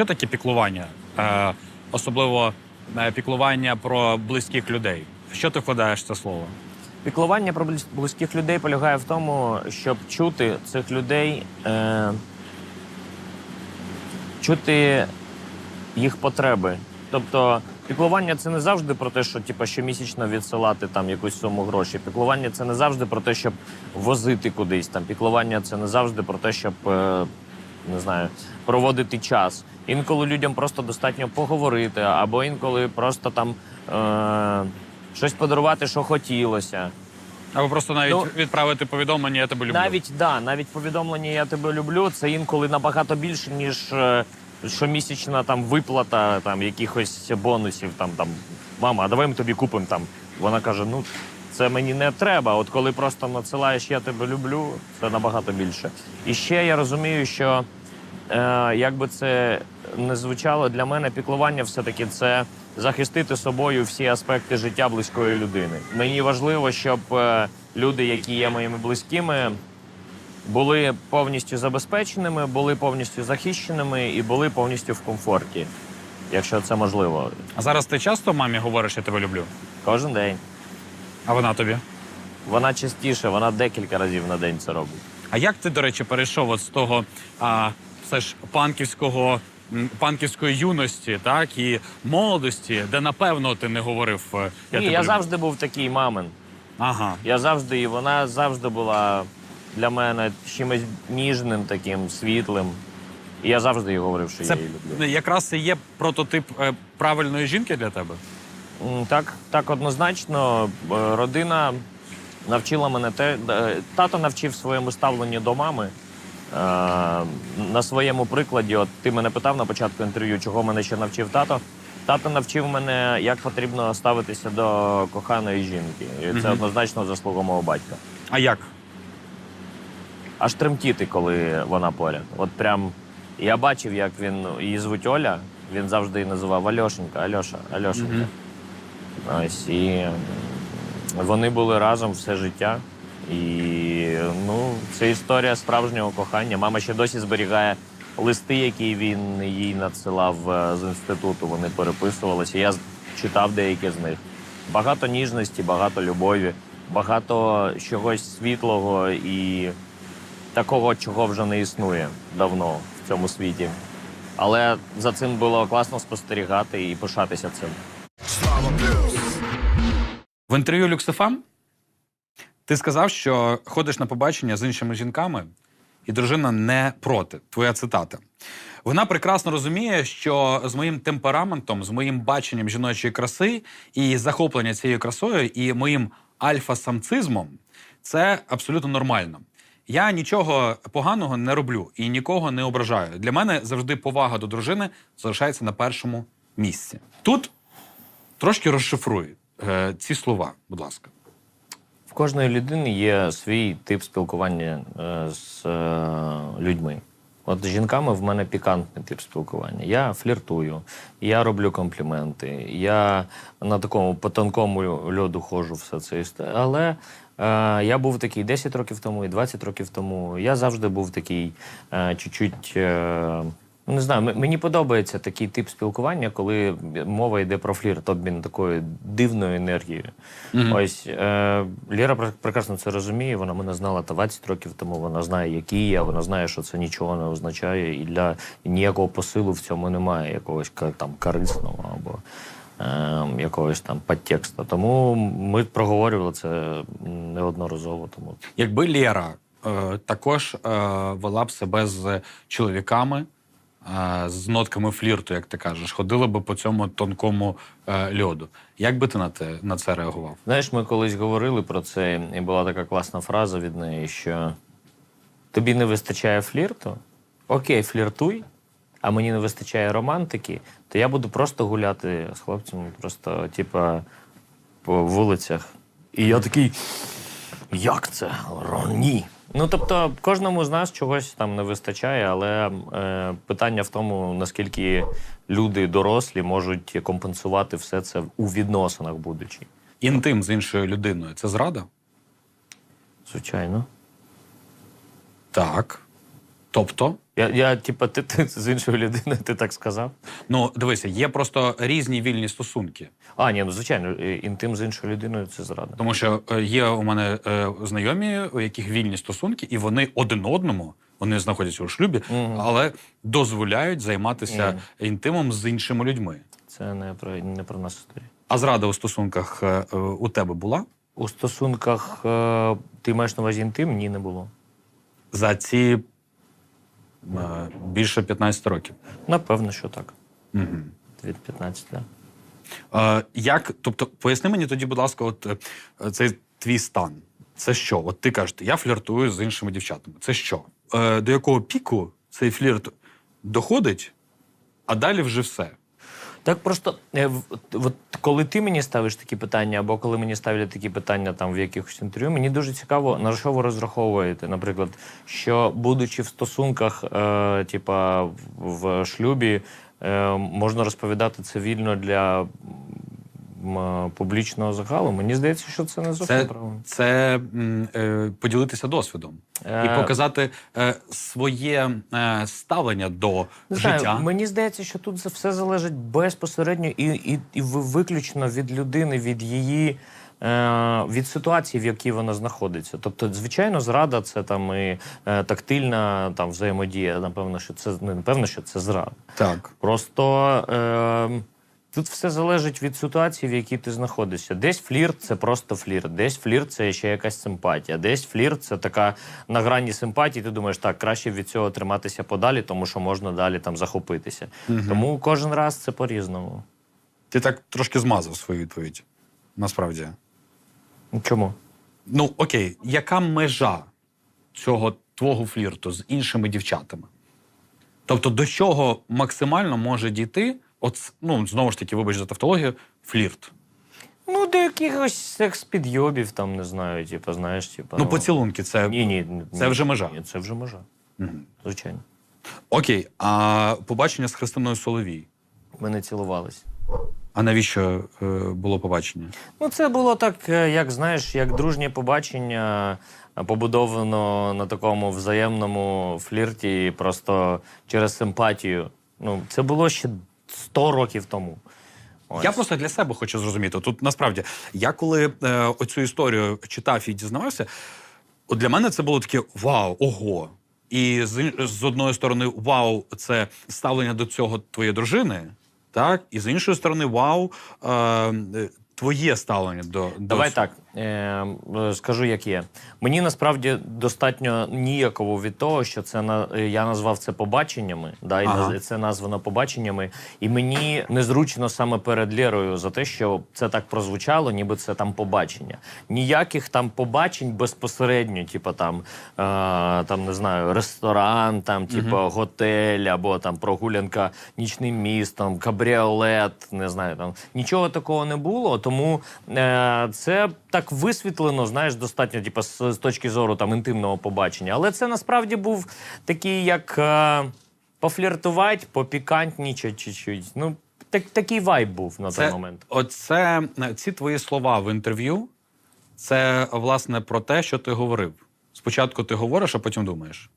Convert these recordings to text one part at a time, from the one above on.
Що таке піклування? Е, особливо е, піклування про близьких людей. Що ти вкладаєш це слово? Піклування про близ- близьких людей полягає в тому, щоб чути цих людей, е, чути їх потреби. Тобто, піклування це не завжди про те, що типу, щомісячно відсилати там якусь суму грошей. Піклування це не завжди про те, щоб возити кудись. Там піклування це не завжди про те, щоб е, не знаю, проводити час. Інколи людям просто достатньо поговорити, або інколи просто там е, щось подарувати, що хотілося. Або просто навіть Ну, відправити повідомлення Я тебе люблю. Навіть да, навіть повідомлення Я тебе люблю. Це інколи набагато більше, ніж е, щомісячна там виплата там якихось бонусів. Там там мама, а давай ми тобі купимо там. Вона каже: ну це мені не треба. От коли просто надсилаєш Я тебе люблю, це набагато більше. І ще я розумію, що е, як би це не звучало для мене, піклування все-таки це захистити собою всі аспекти життя близької людини. Мені важливо, щоб е, люди, які є моїми близькими, були повністю забезпеченими, були повністю захищеними і були повністю в комфорті, якщо це можливо. А зараз ти часто мамі говориш, я тебе люблю. Кожен день. А вона тобі. Вона частіше, вона декілька разів на день це робить. А як ти, до речі, перейшов от з того а, все ж панківського панківської юності, так і молодості, де напевно ти не говорив е, я Ні, тебе я люблю. завжди був такий мамин. Ага. Я завжди, і вона завжди була для мене чимось ніжним, таким світлим. І я завжди їй говорив, що Це я її люблю. якраз і є прототип е, правильної жінки для тебе. М, Так, так однозначно. Е, Родина навчила мене те. е, Тато навчив своєму ставленню до мами. Е, На своєму прикладі, от ти мене питав на початку інтерв'ю, чого мене ще навчив тато. Тато навчив мене, як потрібно ставитися до коханої жінки. І це Мгм. однозначно заслуга мого батька. А як? Аж тремтіти, коли вона поряд. От прям я бачив, як він її звуть Оля. Він завжди її називав Альошенька, Альоша, Альошенька. Мгм. Ось і м, вони були разом все життя. І ну, це історія справжнього кохання. Мама ще досі зберігає листи, які він їй надсилав е, з інституту. Вони переписувалися. Я читав деякі з них. Багато ніжності, багато любові, багато чогось світлого і такого, чого вже не існує давно в цьому світі. Але за цим було класно спостерігати і пишатися цим. В інтерв'ю Люксифам ти сказав, що ходиш на побачення з іншими жінками, і дружина не проти. Твоя цитата. Вона прекрасно розуміє, що з моїм темпераментом, з моїм баченням жіночої краси і захоплення цією красою, і моїм альфа-самцизмом це абсолютно нормально. Я нічого поганого не роблю і нікого не ображаю. Для мене завжди повага до дружини залишається на першому місці. Тут трошки розшифруй е, ці слова, будь ласка. Кожної людини є свій тип спілкування е, з е, людьми. От з жінками в мене пікантний тип спілкування. Я фліртую, я роблю компліменти, я на такому по тонкому льоду ходжу все це. Але е, я був такий 10 років тому і 20 років тому. Я завжди був такий е, чуть-чуть. Е, Ну, Не знаю, мені подобається такий тип спілкування, коли мова йде про флірт, обмін такою дивною енергією. Ось е, Ліра прекрасно це розуміє. Вона мене знала та 20 років тому. Вона знає, який я. Вона знає, що це нічого не означає, і для ніякого посилу в цьому немає, якогось там корисного або е, якогось там підтексту. Тому ми проговорювали це неодноразово. Тому Якби Лєра е, також е, вела б себе з чоловіками, з нотками флірту, як ти кажеш, ходила би по цьому тонкому е, льоду. Як би ти на, те, на це реагував? Знаєш, ми колись говорили про це, і була така класна фраза від неї, що тобі не вистачає флірту, окей, фліртуй, а мені не вистачає романтики, то я буду просто гуляти з хлопцями, просто, типа, по вулицях. І я такий. Як це? Ро- Ні. Ну тобто, кожному з нас чогось там не вистачає, але е, питання в тому, наскільки люди дорослі можуть компенсувати все це у відносинах, будучи. Інтим з іншою людиною це зрада? Звичайно. Так. Тобто, Я, я типа, ти, ти з іншою людиною, ти так сказав? ну дивися, є просто різні вільні стосунки. А, ні, ну звичайно, інтим з іншою людиною це зрада. Тому що е, є у мене е, знайомі, у яких вільні стосунки, і вони один одному. Вони знаходяться у шлюбі, але дозволяють займатися інтимом з іншими людьми. Це не про не про нас історія. А зрада у стосунках е, е, у тебе була У стосунках е, ти маєш на увазі інтим? Ні, не було. за ці більше 15 років. Напевно, що так. Угу. Від 15, так. Е, як, тобто, поясни мені тоді, будь ласка, от е, цей твій стан. Це що? От ти кажеш, я фліртую з іншими дівчатами. Це що? Е, до якого піку цей флірт доходить, а далі вже все. Так просто е, от коли ти мені ставиш такі питання, або коли мені ставлять такі питання там в якихось інтерв'ю, мені дуже цікаво, на що ви розраховуєте. Наприклад, що будучи в стосунках, е, типа в- шлюбі, е, можна розповідати це вільно для публічного загалу. Мені здається, що це не зовсім Це, правильно. це е, поділитися досвідом Е, і показати е, своє е, ставлення до Не життя. знаю, мені здається, що тут це все залежить безпосередньо і, і, і виключно від людини, від її. е, Від ситуації, в якій вона знаходиться. Тобто, звичайно, зрада це там і е, тактильна там взаємодія. Напевно, що це не напевно, що це зрада. Так. Просто е, тут все залежить від ситуації, в якій ти знаходишся. Десь флірт це просто флірт, десь флірт це ще якась симпатія, десь флірт це така на грані симпатії. Ти думаєш, так краще від цього триматися подалі, тому що можна далі там захопитися. Тому кожен раз це по-різному. Ти так трошки змазав свою відповідь. Насправді. Чому? Ну, окей, яка межа цього твого флірту з іншими дівчатами? Тобто, до чого максимально може дійти, от, ну, знову ж таки, вибач за тавтологію, флірт. Ну, до якихось секс-підйобів, там не знаю, типу, знаєш, типу. Ну, поцілунки, це. ні, ні, ні, вже межа. Ні, це вже межа. Звичайно. Окей, а побачення з Христиною Соловій. Ми не цілувались. А навіщо е, було побачення? Ну, це було так, е, як знаєш, як дружнє побачення, е, побудовано на такому взаємному флірті, просто через симпатію. Ну, це було ще 100 років тому. Ось. Я просто для себе хочу зрозуміти. Тут насправді, я коли е, оцю історію читав і дізнавався, от для мене це було таке вау, ого. І з, з одної сторони, вау, це ставлення до цього твоєї дружини, так? І з іншої сторони, вау, е, е, твоє ставлення до, до Давай цього. так, е, е, скажу, як є. Мені насправді достатньо ніяково від того, що це на е, я назвав це побаченнями, да, і Ага. це названо побаченнями. І мені незручно саме перед Лєрою за те, що це так прозвучало, ніби це там побачення. Ніяких там побачень безпосередньо, типу там, е, там не знаю, ресторан, там, типу, готель, або там прогулянка нічним містом, кабріолет, не знаю, там нічого такого не було. Тому е, це так висвітлено, знаєш, достатньо, типу, з, з точки зору там інтимного побачення. Але це насправді був такий, як е, пофліртувати, попікантнічать чуть-чуть. Ну, так, такий вайб був на той Це, момент. оце, е, ці твої слова в інтерв'ю, це власне про те, що ти говорив. Спочатку ти говориш, а потім думаєш.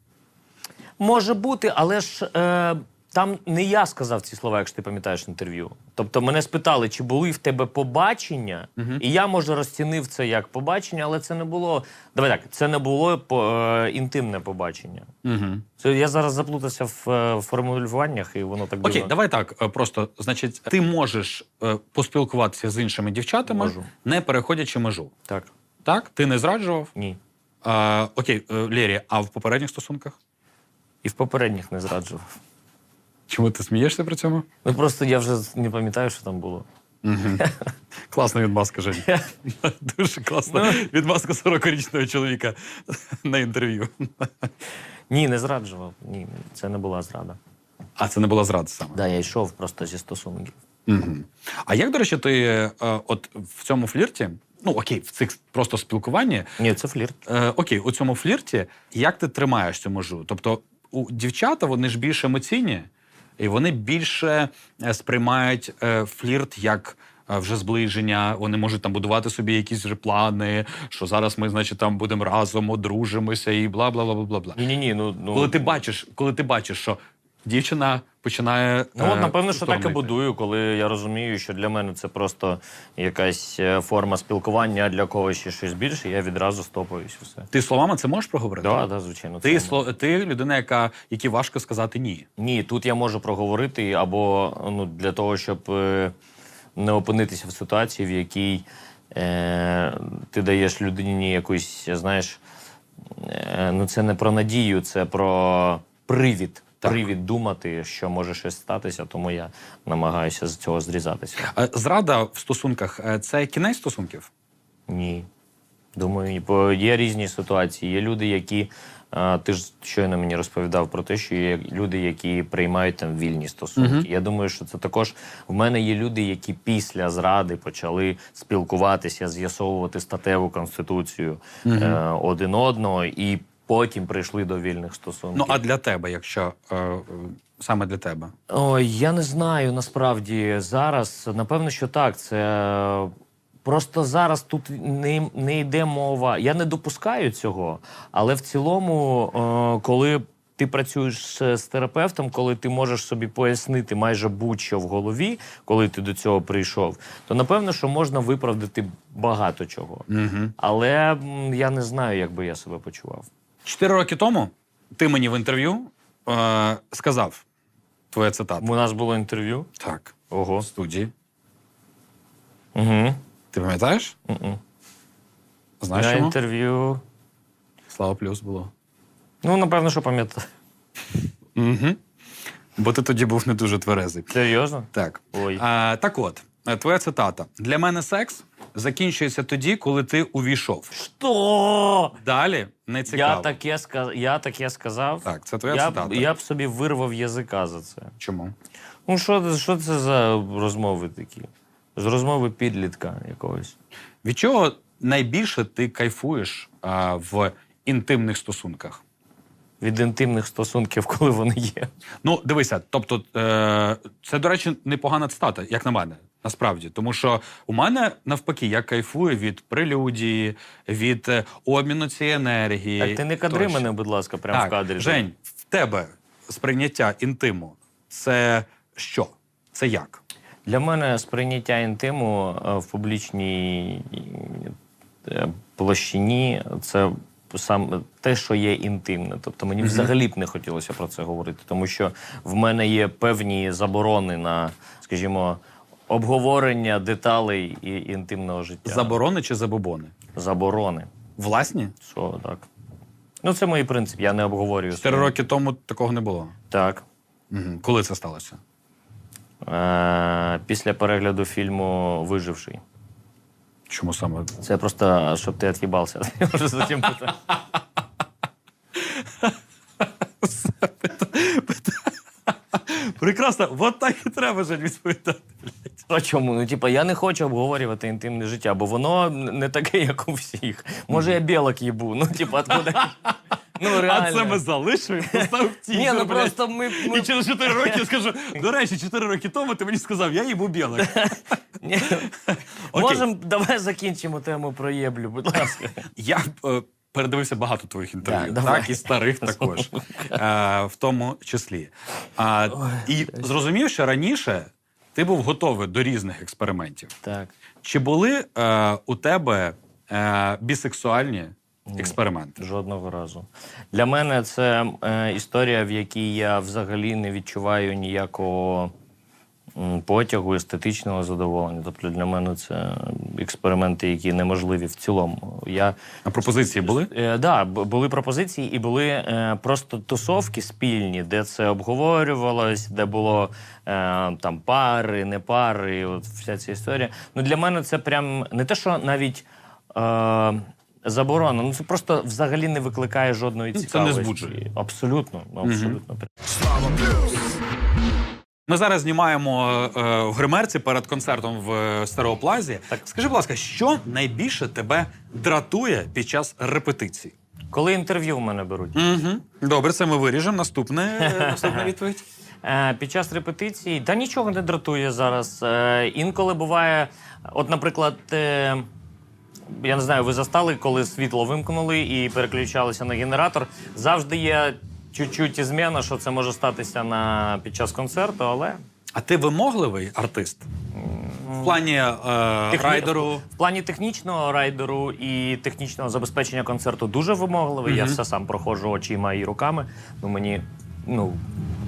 Може бути, але ж е, там не я сказав ці слова, якщо ти пам'ятаєш інтерв'ю. Тобто мене спитали, чи були в тебе побачення, і я може розцінив це як побачення, але це не було. Давай так, це не було по, е, інтимне побачення. Угу. Це я зараз заплутався в е, формулюваннях, і воно так Окей, дивно. давай так. е, Просто значить, ти можеш е, поспілкуватися з іншими дівчатами, Можу. не переходячи межу. Так, Так, ти не зраджував. ні. А, окей, е, Лєрі, а в попередніх стосунках? І в попередніх не зраджував. Чому ти смієшся при цьому? Ну просто я вже не пам'ятаю, що там було. Класна відмазка, Жень. Дуже класна Ну. відмазка 40-річного чоловіка на інтерв'ю. Ні, не зраджував. Ні, це не була зрада. А це не була зрада саме. Да, я йшов просто зі стосунків. Угу. А як, до речі, ти е, от в цьому флірті, ну окей, в цих просто спілкуванні, Ні, це флірт. Е, окей, у цьому флірті, як ти тримаєш цю межу? Тобто, у дівчата вони ж більш емоційні, і вони більше е, сприймають е, флірт як е, вже зближення, вони можуть там будувати собі якісь вже плани, що зараз ми, значить, там будемо разом, одружимося і бла бла бла бла бла бла. Ні, ні, ні. Ну, ну, Коли ти бачиш, коли ти бачиш, що дівчина починає. Ну, от, е, напевно, що так і будую, коли я розумію, що для мене це просто якась е, форма спілкування, а для когось ще щось більше, я відразу стопаюсь все. Ти словами це можеш проговорити? Так, да, да, звичайно. Ти, це- сло- ти людина, яка якій важко сказати ні. Ні, тут я можу проговорити, або ну, для того, щоб е, не опинитися в ситуації, в якій е, ти даєш людині якусь, знаєш, е, ну це не про надію, це про привід. Так. Привід думати, що може щось статися, тому я намагаюся з цього зрізатися. Е, Зрада в стосунках е, це кінець стосунків? Ні. Думаю, ні. Бо є різні ситуації. Є люди, які. Ти ж щойно мені розповідав про те, що є люди, які приймають там вільні стосунки. Я думаю, що це також в мене є люди, які після зради почали спілкуватися, з'ясовувати статеву конституцію е, один одного, і потім прийшли до вільних стосунків. Ну а для тебе, якщо е, е, саме для тебе? Ой, я не знаю насправді зараз. Напевно, що так. Це просто зараз тут не, не йде мова. Я не допускаю цього, але в цілому, е, коли ти працюєш з терапевтом, коли ти можеш собі пояснити майже будь-що в голові, коли ти до цього прийшов, то напевно, що можна виправдати багато чого. Угу. Але я не знаю, як би я себе почував. Чотири роки тому ти мені в інтерв'ю е, сказав твоя цитата. У нас було інтерв'ю. Так, Ого. в студії. Угу. Ти пам'ятаєш? Знаєш На чому? інтерв'ю. Слава плюс було. Ну, напевно, що пам'ятаю. Угу. Бо ти тоді був не дуже тверезий. Серйозно? Так. Ой. А, так от, твоя цитата. Для мене секс закінчується тоді, коли ти увійшов. Що? Далі не цікаво. Я таке, сказ... я таке сказав. Так, це твоя я, цитата. я б собі вирвав язика за це. Чому? Ну, що, що це за розмови такі? З розмови підлітка якогось. Від чого найбільше ти кайфуєш а, в інтимних стосунках? Від інтимних стосунків, коли вони є. Ну, дивися, тобто, е, це, до речі, непогана цитата, як на мене, насправді. Тому що у мене навпаки, я кайфую від прелюдії, від е, обміну цієї енергії. Так ти не кадри тощо. мене, будь ласка, прямо так, в кадрі. Жень, в тебе сприйняття інтиму це що? Це як? Для мене сприйняття інтиму е, в публічній е, площині це сам те, що є інтимне. Тобто мені взагалі б не хотілося про це говорити, тому що в мене є певні заборони на, скажімо, обговорення деталей і інтимного життя. Заборони чи забобони? Заборони. Власні? Що так? Ну, це мій принцип, я не обговорюю. Чотири роки тому такого не було. Так. Угу. Коли це сталося? Е, після перегляду фільму Виживший. Чому саме? Це просто, щоб ти від'їбався. Я вже затім питаю. Прекрасно, от так і треба Жень, відповідати. А чому? Ну, типа, я не хочу обговорювати інтимне життя, бо воно не таке, як у всіх. Може, я білок їбу. Ну, типа, откуда? Ну, реально. А це ми залишимо, постав тізер, Ні, ну блядь. просто ми. ми... І через 4 роки я скажу, до речі, 4 роки тому ти мені сказав, я їбу білок. Ні. Можемо, давай закінчимо тему про єблю, будь ласка. Я е, передивився багато твоїх інтерв'ю, Так, давай. так, і старих також, е, в тому числі. А, і зрозумів, що раніше ти був готовий до різних експериментів. Так. Чи були е, у тебе е, бісексуальні експерименти? Жодного разу. Для мене це е, історія, в якій я взагалі не відчуваю ніякого потягу, естетичного задоволення. Тобто для мене це експерименти, які неможливі в цілому. Я А пропозиції були? Е, да, були пропозиції і були е, просто тусовки спільні, де це обговорювалось, де було е, там пари, не пари, от вся ця історія. Ну для мене це прям не те, що навіть. Е, Заборона, ну це просто взагалі не викликає жодної Ну, це не цікавості. збуджує. Абсолютно, ну, абсолютно. Ми зараз знімаємо е, в гримерці перед концертом в е, стереоплазі. Так. Скажи, будь ласка, що найбільше тебе дратує під час репетицій? Коли інтерв'ю в мене беруть, Угу. Добре, це ми виріжемо. Наступне, е, наступна відповідь. Е, під час репетицій та нічого не дратує зараз. Е, інколи буває, от, наприклад, е, я не знаю, ви застали, коли світло вимкнули і переключалися на генератор. Завжди є чуть-чуть зміна, що це може статися на, під час концерту, але А ти вимогливий артист? В плані е, Техні- райдеру. В плані технічного райдеру і технічного забезпечення концерту дуже вимогливий. Я все сам проходжу очима і руками. Ну мені ну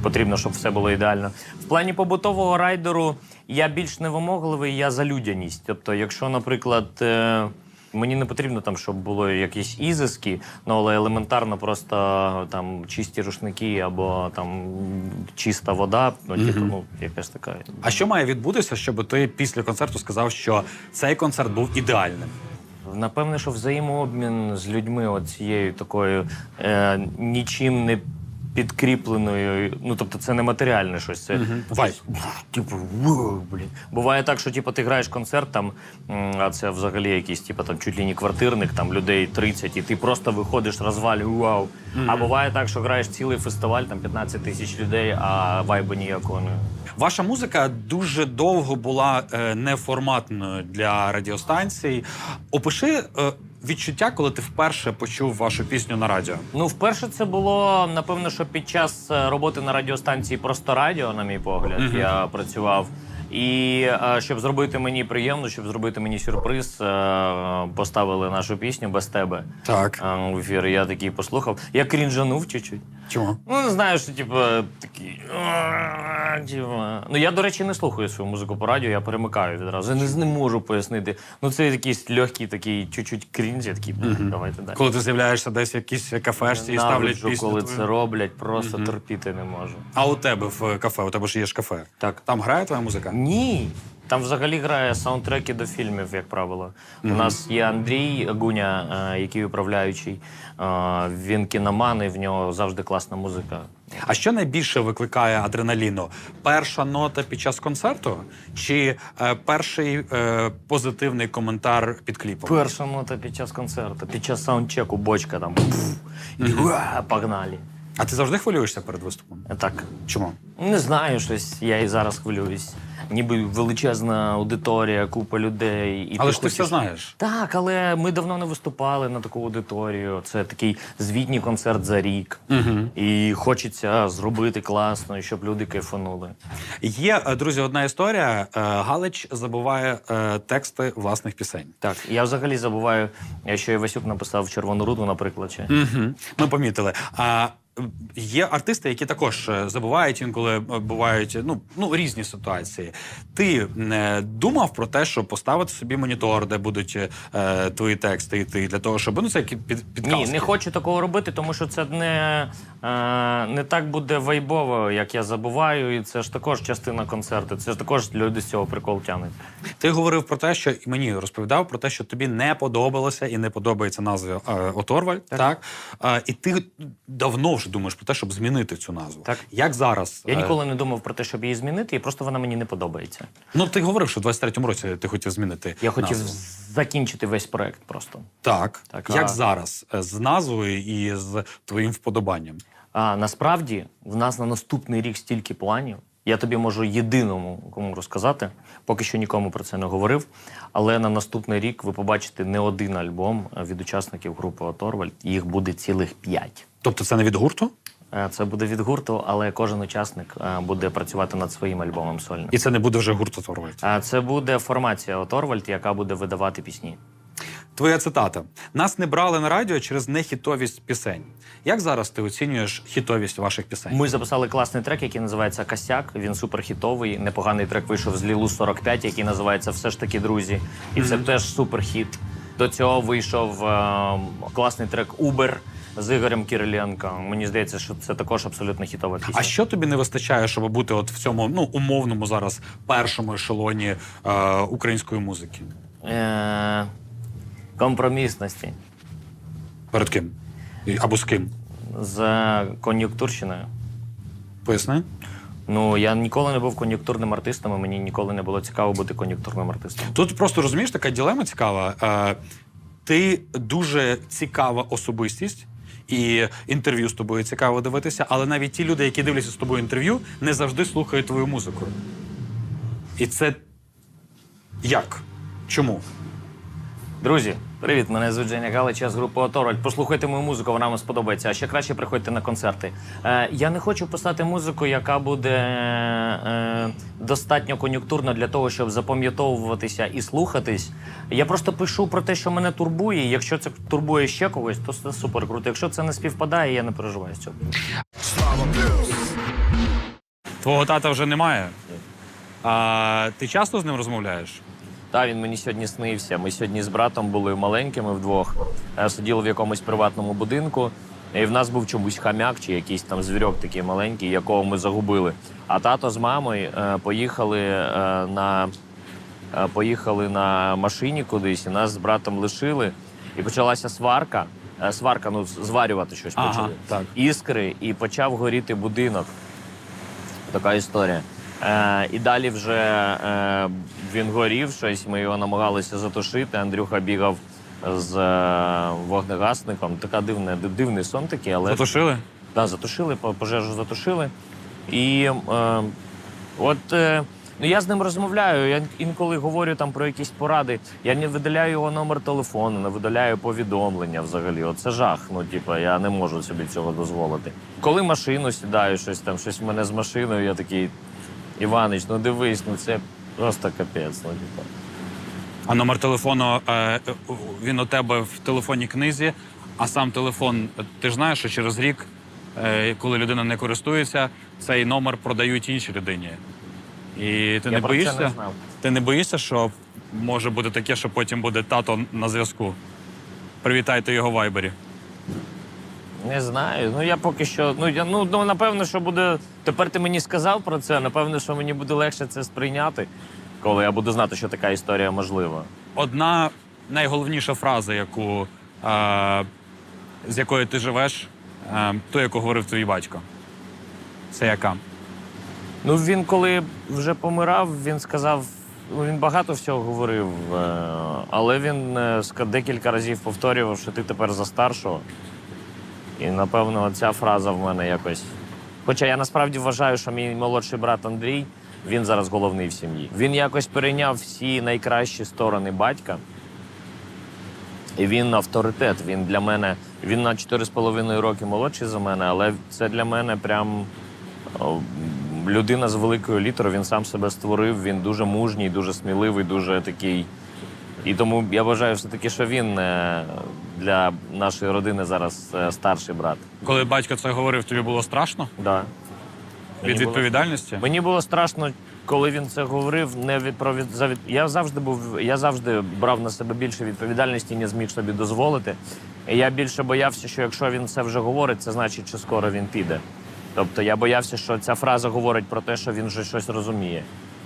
потрібно, щоб все було ідеально. В плані побутового райдеру я більш невимогливий, я за людяність. Тобто, якщо, наприклад. е, Мені не потрібно там, щоб було якісь ізиски, ну але елементарно просто там чисті рушники або там чиста вода. Ну, типу, ну якась така. А що має відбутися, щоб ти після концерту сказав, що цей концерт був ідеальним? Напевне, що взаємообмін з людьми, от цією такою е, нічим не підкріпленою. Ну, тобто, це не матеріальне щось. Це. Типу, блін. Буває так, що типу, ти граєш концерт, там, м, а це взагалі якийсь, типу, там, чуть ли не квартирник, там людей 30, і ти просто виходиш, розвалюєш, вау. А буває так, що граєш цілий фестиваль, там 15 тисяч людей, а вайбу ніякого не. Ваша музика дуже довго була е, неформатною для радіостанцій. Опиши е, відчуття, коли ти вперше почув вашу пісню на радіо. Ну, вперше це було напевно, що під час е, роботи на радіостанції просто радіо, на мій погляд, я працював. І е, щоб зробити мені приємно, щоб зробити мені сюрприз, е, поставили нашу пісню без тебе Так. е, в ефір. Я такий послухав. Я крінжанув чуть-чуть. Чому? Ну, не знаю, що типу, такий. Типу». Ну, я, до речі, не слухаю свою музику по радіо, я перемикаю відразу. Я не, не можу пояснити. Ну, це якийсь легкий такий чуть-чуть крінж, я такий, «Блін, давайте далі. Коли ти з'являєшся десь в якійсь кафешці і ставлять пісню. коли твою. це роблять, просто терпіти не можу. А у тебе в кафе, у тебе ж є ж кафе. Так. Там грає твоя музика? Ні. Там взагалі грає саундтреки до фільмів, як правило. У нас є Андрій Гуня, е, який управляючий. Е, Він кіноман, і в нього завжди класна музика. А що найбільше викликає адреналіну? Перша нота під час концерту чи е, перший е, позитивний коментар під кліпом? Перша нота під час концерту, під час саундчеку бочка там пф, і уа, погнали. А ти завжди хвилюєшся перед виступом? Так. Чому? Не знаю щось, я і зараз хвилююсь. Ніби величезна аудиторія, купа людей. І Але ж ти хочеш- все знаєш. Так, але ми давно не виступали на таку аудиторію. Це такий звітній концерт за рік. Угу. І хочеться зробити класно, і щоб люди кайфанули. Є, е, друзі, одна історія. Е, Галич забуває е, тексти власних пісень. Так, я взагалі забуваю, що Івасюк написав червону руду, наприклад. Чи... Угу. Ми помітили. А є артисти, які також е, забувають інколи е, бувають ну, ну різні ситуації. Ти не думав про те, щоб поставити собі монітор, де будуть е, твої тексти йти, для того, щоб ну це як під, підказки. Ні, не хочу такого робити, тому що це не, е, не так буде вайбово, як я забуваю, і це ж також частина концерту. Це ж також люди з цього прикол тянуть. Ти говорив про те, що і мені розповідав про те, що тобі не подобалося і не подобається назва е, Оторваль. Так, Е, і ти давно вже думаєш про те, щоб змінити цю назву. Так. Як зараз? Я е, ніколи не думав про те, щоб її змінити, і просто вона мені не подобається. Ну ти говорив, що в 23-му році ти хотів змінити. Я хотів назву. закінчити весь проект просто. Так. Так, Як а- зараз е, з назвою і з твоїм вподобанням? А насправді в нас на наступний рік стільки планів. Я тобі можу єдиному кому розказати, поки що нікому про це не говорив. Але на наступний рік ви побачите не один альбом від учасників групи Оторвальд. Їх буде цілих п'ять. Тобто це не від гурту? Е, Це буде від гурту, але кожен учасник е, буде працювати над своїм альбомом сольним. І це не буде вже гурт Оторваль. А Це буде формація Оторвальд, яка буде видавати пісні. Твоя цитата: нас не брали на радіо через нехітовість пісень. Як зараз ти оцінюєш хітовість ваших пісень? Ми записали класний трек, який називається Косяк. Він суперхітовий. Непоганий трек вийшов з Лілу 45, який називається Все ж таки друзі. І це теж суперхіт. До цього вийшов е, класний трек Убер з Ігорем Кириленко. Мені здається, що це також абсолютно хітова пісня. А що тобі не вистачає, щоб бути от в цьому ну умовному зараз першому ешелоні е, української музики? Е, компромісності Перед ким? І- Або з ким? з кон'юнктурщиною. Поясни? Ну я ніколи не був кон'юнктурним артистом, і мені ніколи не було цікаво бути кон'юнктурним артистом. Тут просто розумієш така ділема цікава. Е, ти дуже цікава особистість, і інтерв'ю з тобою цікаво дивитися, але навіть ті люди, які дивляться з тобою інтерв'ю, не завжди слухають твою музику. І це як? Чому? Друзі, привіт! Мене звуть Женя Галич, я з групи Отороль. Послухайте мою музику, вона вам сподобається. А ще краще приходьте на концерти. Е, я не хочу писати музику, яка буде е, достатньо кон'юнктурна для того, щоб запам'ятовуватися і слухатись. Я просто пишу про те, що мене турбує. Якщо це турбує ще когось, то це супер круто. Якщо це не співпадає, я не переживаю з цього. Твого тата вже немає. А ти часто з ним розмовляєш? Та він мені сьогодні снився. Ми сьогодні з братом були маленькими вдвох, е, сиділи в якомусь приватному будинку. І в нас був чомусь хам'як чи якийсь там звірок такий маленький, якого ми загубили. А тато з мамою е, поїхали е, на е, поїхали на машині кудись, і нас з братом лишили. І почалася сварка. Е, Сварка, ну зварювати щось Ага, почали. так. Іскри, і почав горіти будинок. Така історія. Е, і далі вже е, він горів щось, ми його намагалися затушити. Андрюха бігав з е, вогнегасником. Така дивна, дивний сон такий, але Затушили? Да, затушили, по- пожежу затушили. І е, от е, ну, я з ним розмовляю. Я інколи говорю там про якісь поради. Я не видаляю його номер телефону, не видаляю повідомлення взагалі. От це жах. Ну, типу, я не можу собі цього дозволити. Коли машину сідаю, щось там, щось в мене з машиною, я такий. Іванич, ну дивись, ну це просто капець. Ну, типу. А номер телефону е, він у тебе в телефонній книзі, а сам телефон, ти ж знаєш, що через рік, е, коли людина не користується, цей номер продають іншій людині. І ти Я не про це боїшся? не знав. Ти не боїшся, що може бути таке, що потім буде тато на зв'язку. Привітайте його в вайбері. Не знаю. Ну я поки що. Ну я ну, ну напевно, що буде. Тепер ти мені сказав про це. Напевно, що мені буде легше це сприйняти, коли я буду знати, що така історія можлива. Одна найголовніша фраза, яку, е, з якою ти живеш, е, ту, яку говорив твій батько. Це яка? Ну він коли вже помирав, він сказав. Ну, він багато всього говорив, е, але він е, декілька разів повторював, що ти тепер за старшого. І напевно, ця фраза в мене якось. Хоча я насправді вважаю, що мій молодший брат Андрій, він зараз головний в сім'ї. Він якось перейняв всі найкращі сторони батька. І він авторитет. Він для мене, він на 4,5 роки молодший за мене, але це для мене прям людина з великої літери. Він сам себе створив. Він дуже мужній, дуже сміливий, дуже такий. І тому я вважаю все-таки, що він е, для нашої родини зараз е, старший брат. Коли батько це говорив, тобі було страшно Да. від Мені було- відповідальності? Мені було страшно, коли він це говорив. Не від про від, за від... Я завжди був. Я завжди брав на себе більше відповідальності, ніж зміг собі дозволити. І я більше боявся, що якщо він це вже говорить, це значить, що скоро він піде. Тобто я боявся, що ця фраза говорить про те, що він вже щось розуміє.